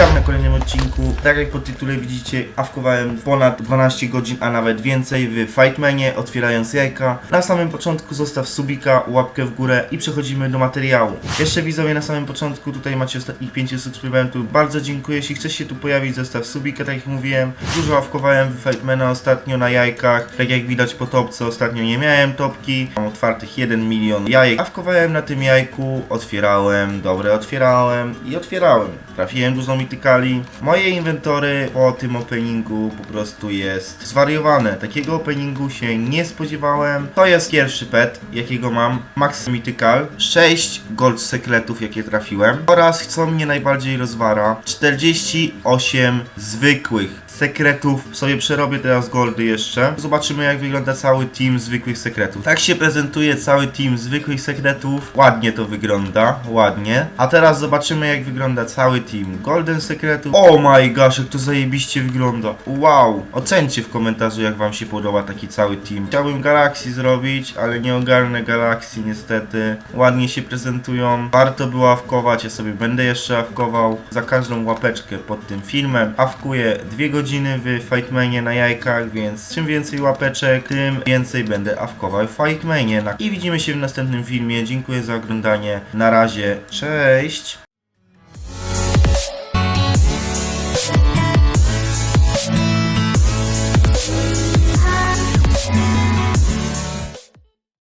Witam na kolejnym odcinku. Tak jak po tytule widzicie, awkowałem ponad 12 godzin, a nawet więcej w Fightmanie, otwierając jajka. Na samym początku zostaw subika, łapkę w górę i przechodzimy do materiału. Jeszcze widzowie na samym początku, tutaj macie ostatnich 5 subskrybentów. Bardzo dziękuję, jeśli chcesz się tu pojawić, zostaw subika, tak jak mówiłem. Dużo awkowałem w Fightmana ostatnio na jajkach. Tak jak widać po topce, ostatnio nie miałem topki. Mam otwartych 1 milion jajek. Awkowałem na tym jajku, otwierałem, dobre otwierałem i otwierałem. Trafiłem dużo Moje inwentory po tym openingu po prostu jest zwariowane. Takiego openingu się nie spodziewałem. To jest pierwszy pet, jakiego mam. Max Mythical. 6 gold sekretów, jakie trafiłem. Oraz co mnie najbardziej rozwara, 48 zwykłych sekretów. Sobie przerobię teraz goldy jeszcze. Zobaczymy jak wygląda cały team zwykłych sekretów. Tak się prezentuje cały team zwykłych sekretów. Ładnie to wygląda, ładnie. A teraz zobaczymy jak wygląda cały team golden sekretów. Oh my gosh, jak to zajebiście wygląda. Wow. Ocencie w komentarzu jak wam się podoba taki cały team. Chciałbym Galaxy zrobić, ale nie ogarnę Galaxy niestety. Ładnie się prezentują. Warto było awkować, ja sobie będę jeszcze awkował. Za każdą łapeczkę pod tym filmem. Awkuję dwie godziny w Fightmanie na jajkach, więc czym więcej łapeczek, tym więcej będę awkował w Fightmanie. I widzimy się w następnym filmie. Dziękuję za oglądanie. Na razie. Cześć!